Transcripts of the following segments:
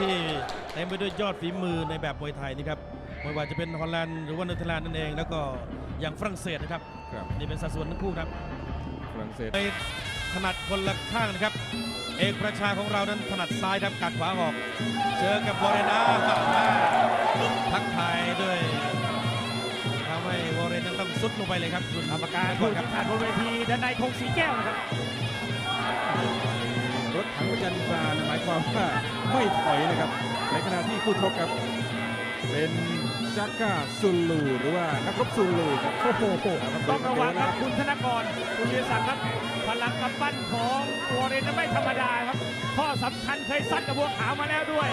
ที่เต็มไปด้วยยอดฝีมือในแบบมวยไทยนี่ครับไม่ว่าจะเป็นฮอลแลนด์หรือว่าเนเธอร์แลนด์นั่นเอง แล้วก็อย่างฝรั่งเศสนะครับ ครับนี่เป็นสัดส่วนทั้งคู่ครับฝรั่งเศสในถนัดคนละข้างนะครับ เอกประชาของเรานั้นถนัดซ้ายครับกัดขวาออก เจอกับวอร์เรนาทักทายด้วยทำให้วอร์เรนนั้นต้องซุดลงไปเลยครับคุณกรรมการก่ผู้อนครับทำการบนเวทีด้านในธงสีแก้วนะครับ รถถังประจันบานหมายความว่าไม่ถอยนะครับ ในขณะที่คู่ชกครับ เป็นจากาซูลูหรือว่านักรบซูลูครับโอ้โหต้องระวังครับคุณธนกรคุณวิศักดิ์ครับพลังกำปั้นของวอร์เรนนั้นไม่ธรรมดาครับข้อสำคัญเคยซัดกับบัวขาวมาแล้วด้วย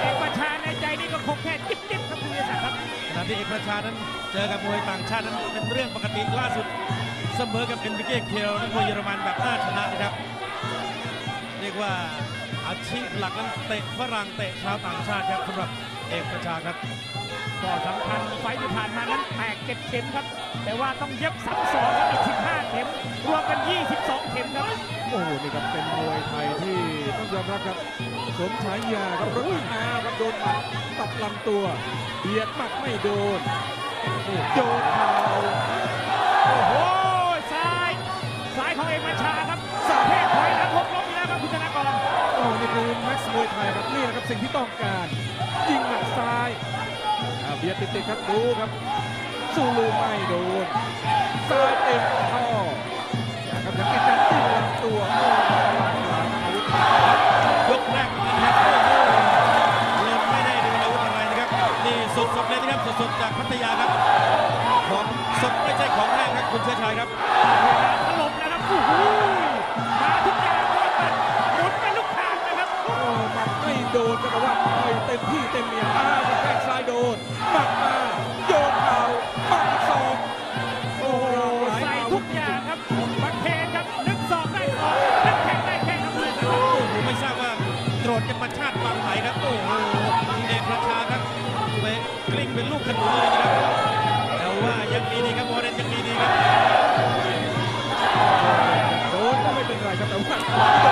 เอกประชาในใจนี่ก็คงแค่จิ๊บจิ๊บครับคุณวิศักดิ์ครับขณะที่เอกประชานั้นเจอกับมวยต่างชาตินั้นเป็นเรื่องปกติล่าสุด เสมอกับเอ็นริเก้เคลนักมวยเยอรมันแบบน่าชนะนะครับเรียกว่าอาชีพหลักนั้นเตะฝรั่งเตะชาวต่างชาติครับสำหรับเอกประชาครับก็สำคัญไฟล์ที่ผ่านมานั้นแตกเจ็ดเข็มครับ แต่ว่าต้องเย็บซ้ำสองครับอีก15เข็ม รวมกัน22เข็มครับ โอ้โหนี่ครับเป็นมวยไทยที่ต้องยอมรับครับสมฉายาครับรถอาครับโดนหมัดตัดลำตัวเบียดหมัดไม่โดนโอ้โหโยนเข่าโอ้โห แม็กซ์มวยไทยครับนี่นะครับสิ่งที่ต้องการ ยิงหมัดซ้ายอ่าเบียดติดๆครับดูครับซูลูไม่โดนซ้ายเต็มข้อนะครับยังติดกันที่ลำตัวโอ้โหอาวุธยกแรกเหมือนกันครับโอ้โหหล่นไม่ได้ดูอาวุธอะไรนะครับนี่สดๆเลยนะครับสดๆจากพัทยาครับของสดไม่ใช่ของแห้งครับคุณเชื้อชายครับ เป็นลูกขนุนเลยนะครับ แต่ว่ายังมีดีครับโมเรนยังมีดีครับโดนก็ไม่เป็นไรครับแต่ว่าโด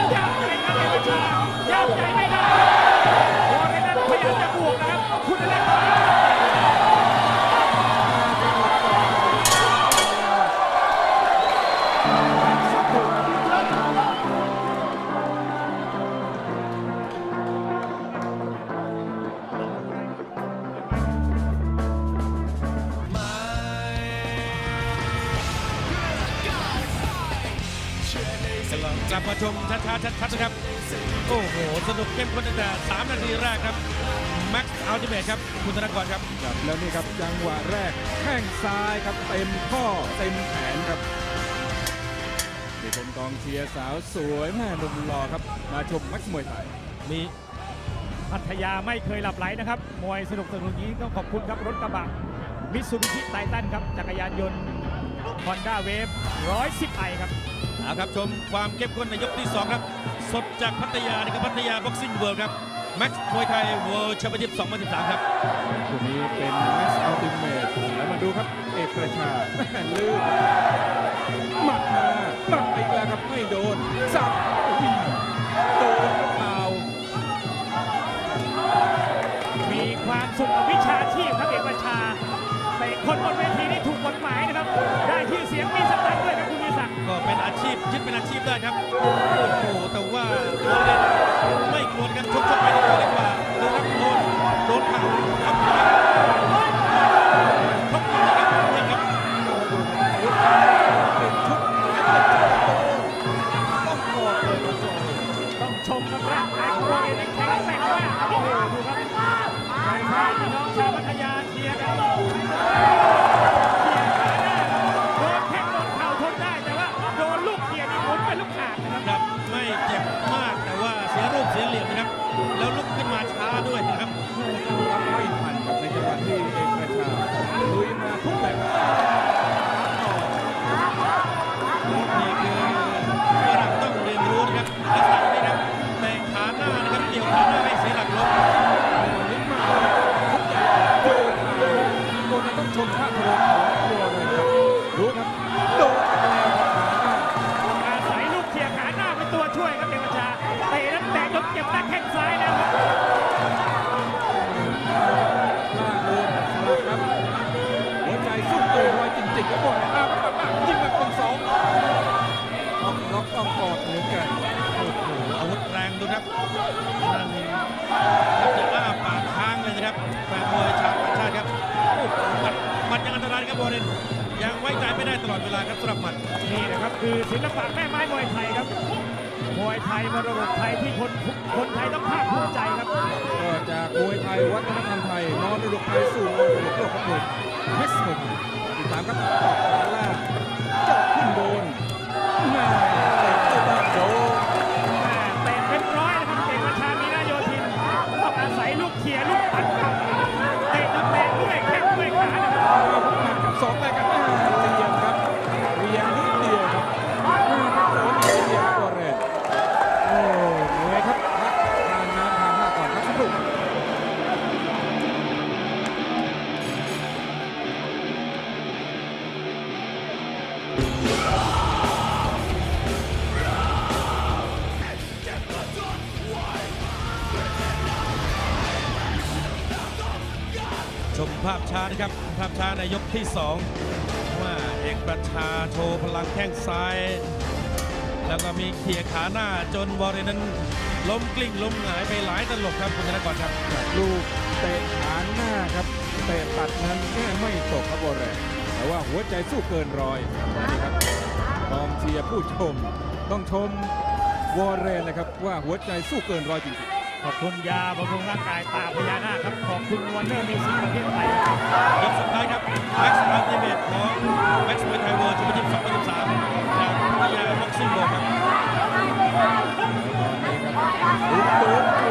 นยับใจครับเอกบัญชายับใจไม่ กลับมาชมช้าๆชัดๆนะครับ โอ้โห สนุกเข้มข้นตั้งแต่ 3 นาทีแรกครับแม็กซ์อัลติเมทครับ คุณธนกรครับ ครับแล้วนี่ครับจังหวะแรกแข้งซ้ายครับเต็มข้อเต็มแขนครับนี่เป็นกองเชียร์สาวสวยแม่หนุ่มหล่อครับ มาชมแม็กซ์มวยไทย มีพัทยาไม่เคยหลับไหลนะครับ มวยสนุกสนุกอย่างนี้ต้องขอบคุณครับรถกระบะมิตซูบิชิไททันครับ จักรยานยนต์ฮอนด้าเวฟ110ไอครับ เอาครับชมความเข้มข้นในยกที่ 2 ครับ สดจากพัทยานี่ครับพัทยาบ็อกซิ่งเวิลด์ครับแม็กซ์มวยไทยเวิลด์แชมเปี้ยนชิพ2013 ครับคู่นี้เป็นแม็กซ์อัลติเมทแล้วมาดูครับ เอกประชาแม่ลืมหมัดมาหมัดอีกแล้วครับไม่โดนสับอุ้ยโดนเข่ามีความสุขกับวิชาชีพครับเอกบัญชาแต่คนบนเวทีนี่ถูกกฎหมายนะครับ ได้ชื่อเสียงมีสตังด้วยครับคุณวิศักดิ์ก็เป็นอาชีพยึดเป็นอาชีพได้ครับ โอ้โหแต่ว่าวอเรนไม่กลัวกันชกชกไปดีกว่า ลาครับสำหรับหมัดนี่นะครับคือศิลปะแม่ไม้มวยไทยครับมวยไทยมรดกไทยที่คนคนไทยต้องภาคภูมิใจครับก็จากมวยไทยวัฒนธรรมไทยนอนมรดกไทยสู่มรดกโลกครับมวยเม็กซ์มวยไทยติดตามครับขวาล่างเจาพช้านะครับภาพช้าในยกที่สองว่าเอกประชาโชว์พลังแข้งซ้าย แล้วก็มีเขี่ยขาหน้าจนวอร์เรนนั้นล้มกลิ้งล้มหงายไปหลายตลบครับคุณธนกรครับลูกเตะขาหน้าครับเตะตัดนั้นแค่ไม่ตกครับวอร์เรนแต่ว่าหัวใจสู้เกินร้อยนี่ครับกองเชียร์ผู้ชม ต้องชมวอร์เรนนะครับว่าหัวใจสู้เกินร้อยจริงๆ ขอบคุณยาบำรุงร่างกายตาพญานาคครับขอบคุณวันเนอร์มิวสิกประเทศไทยยกสุดท้ายครับแม็กซ์อัลติเมทของแม็กซ์มวยไทยเวิร์ลแชมเปี้ยนชิพ2023จากพญาบ็อกซิ่งโลครับ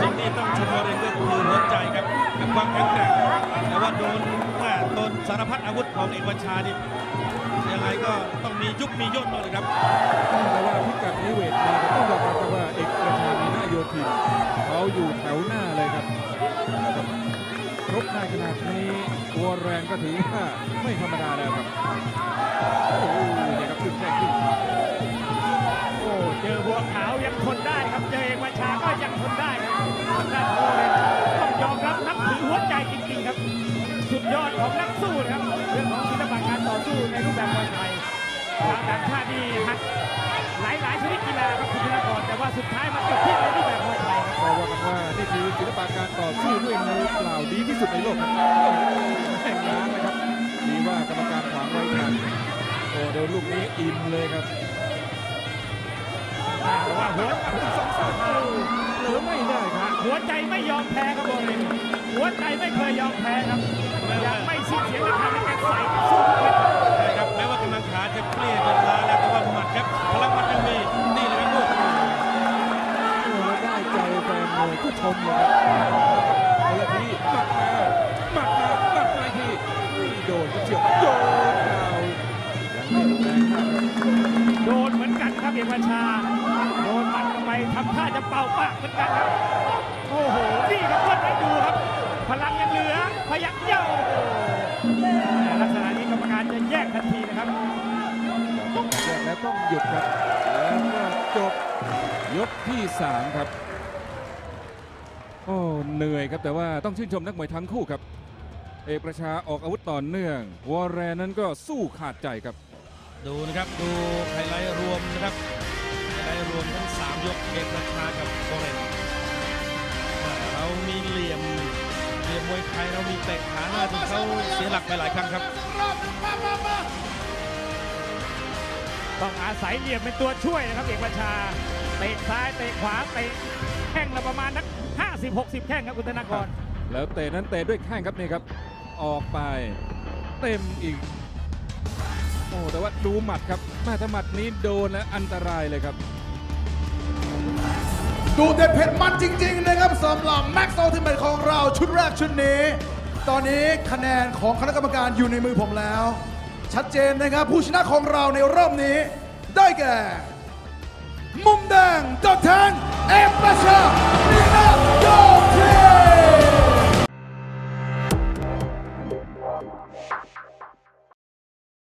สิ่งที่ต้องชมวอร์เรนก็คือหัวใจครับกับความแข็งแกร่งแต่ว่าโดนว่าโดนสารพัดอาวุธของเอกประชานี่ยังไงก็ต้องมียุบมีย่นบ้างเลยครับแต่ว่าพิกัดนี้เวทมาก็ต้องยอมรับครับว่าเอกประชามีนาโยธินเขาอยู่แถวหน้าเลยครับครบได้ขนาดนี้ตัวแรงก็ถือว่าไม่ธรรมดาแล้วครับโอ้โหเนี่ยครับขึ้นแรกขึ้นโอ้เจอบัวขาวยังทนได้ครับ นับถือหัวใจจริงๆครับ สุดยอดของนักสู้นะครับเรื่องของศิลปะการต่อสู้ในรูปแบบมวยไทยชาวต่างชาตินี่หักหลายๆชนิดกีฬาครับคุณธนกรแต่ว่าสุดท้ายมันจบที่ในรูปแบบมวยไทยครับก็ว่ากันว่านี่คือศิลปะการต่อสู้ด้วยมือเปล่าดีที่สุดในโลกครับแห่งล้างนะครับดีว่ากรรมการขวางไว้ทันโอ้โดนลูกนี้อิ่มเลยครับแต่ว่าหัว เหลือไม่ได้ครับหัวใจไม่ยอมแพ้ครับโอเรนหัวใจไม่เคยยอมแพ้ครับยังไม่สิ้นเสียงในการในการใส่สู้ทุกเม็ดนะครับแม้ว่ากำลังขาจะเปรี้ยจนล้าแล้วแต่ว่าหมัดครับพลังหมัดยังมีนี่เลยครับลูกโอ้แล้วได้ใจแฟนมวยผู้ชมเลยครับเอาละทีหมัดมาหมัดมาหมัดมาอีกทีนี่โดนก็เฉียวโยนเอายังไม่รุนแรงมากครับโดนเหมือนกันครับเอกบัญชา ทำท่าจะเป่าปากเหมือนกันครับ โอ้โห นี่ครับเพื่อนให้ดูครับ พลังยังเหลือ พยักเย้าโอ้โหแต่ลักษณะนี้กรรมการจะแยกทันทีนะครับแยกแล้วต้องหยุดครับ แล้วก็จบยกที่ 3 ครับ โอ้เหนื่อยครับแต่ว่าต้องชื่นชมนักมวยทั้งคู่ครับ เอกประชาออกอาวุธต่อเนื่อง วอร์แรนนั้นก็สู้ขาดใจครับ ดูนะครับ ดูไฮไลท์รวมนะครับ ไฮไลท์รวมทั้ง 3 ยกเอกราชากับโคเรนว่าเรามีเหลี่ยมเหลี่ยมมวยไทยเรามีเตะขาหน้าที่เขาเสียหลักไปหลายครั้งครับ ต้องอาศัยเหลี่ยมเป็นตัวช่วยนะครับเอกบัญชาเตะซ้ายเตะขวาเตะแข้งละประมาณนัก50-60 แข้งครับคุณธนากรแล้วเตะนั้นเตะด้วยแข้งครับนี่ครับ ออกไปเต็มอีกโอ้แต่ว่าดูหมัดครับแม่ถ้าหมัดนี้โดนแล้วอันตรายเลยครับ ดูเด็ดเผ็ดมันจริง ๆ นะครับสำหรับแม็กซ์อ l ทิเมของเราชุดแรกชุดนี้ ตอนนี้คะแนนของคณะกรรมการอยู่ในมือผมแล้ว ชัดเจนนะครับ ผู้ชนะของเราในรอบนี้ ได้แก่ มุมแดงจอทแทนเอฟประชาดีนาโยเที